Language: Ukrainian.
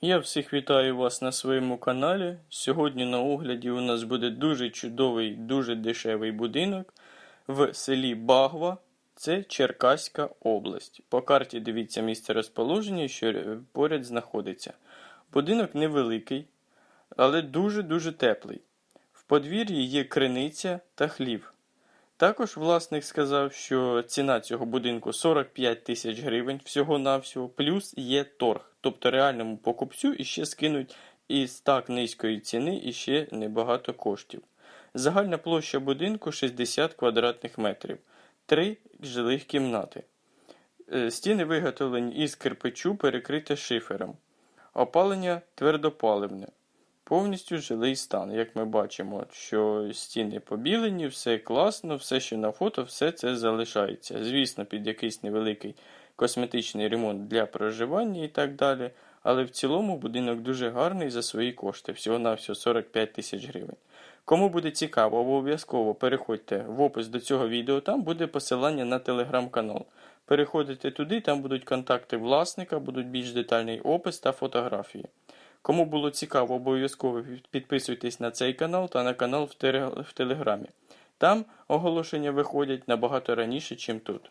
Я всіх вітаю вас на своєму каналі. Сьогодні на огляді у нас буде дуже чудовий, дуже дешевий будинок в селі Багва. Це Черкаська область. По карті дивіться місце розположення, що поряд знаходиться. Будинок невеликий, але дуже-дуже теплий. В подвір'ї є криниця та хлів. Також власник сказав, що ціна цього будинку 45 тисяч гривень всього-навсього, плюс є торг. Тобто реальному покупцю іще скинуть із так низької ціни іще небагато коштів. Загальна площа будинку 60 квадратних метрів, три жилих кімнати. Е, Стіни виготовлені із кирпичу, перекрите шифером. Опалення твердопаливне. Повністю жилий стан, як ми бачимо, що стіни побілені, все класно, все, що на фото, все це залишається. Звісно, під якийсь невеликий косметичний ремонт для проживання і так далі. Але в цілому будинок дуже гарний за свої кошти, всього-навсього 45 тисяч гривень. Кому буде цікаво, обов'язково переходьте в опис до цього відео, там буде посилання на телеграм-канал. Переходите туди, там будуть контакти власника, будуть більш детальний опис та фотографії. Кому було цікаво, обов'язково підписуйтесь на цей канал та на канал в, Телеграмі. Там оголошення виходять набагато раніше, ніж тут.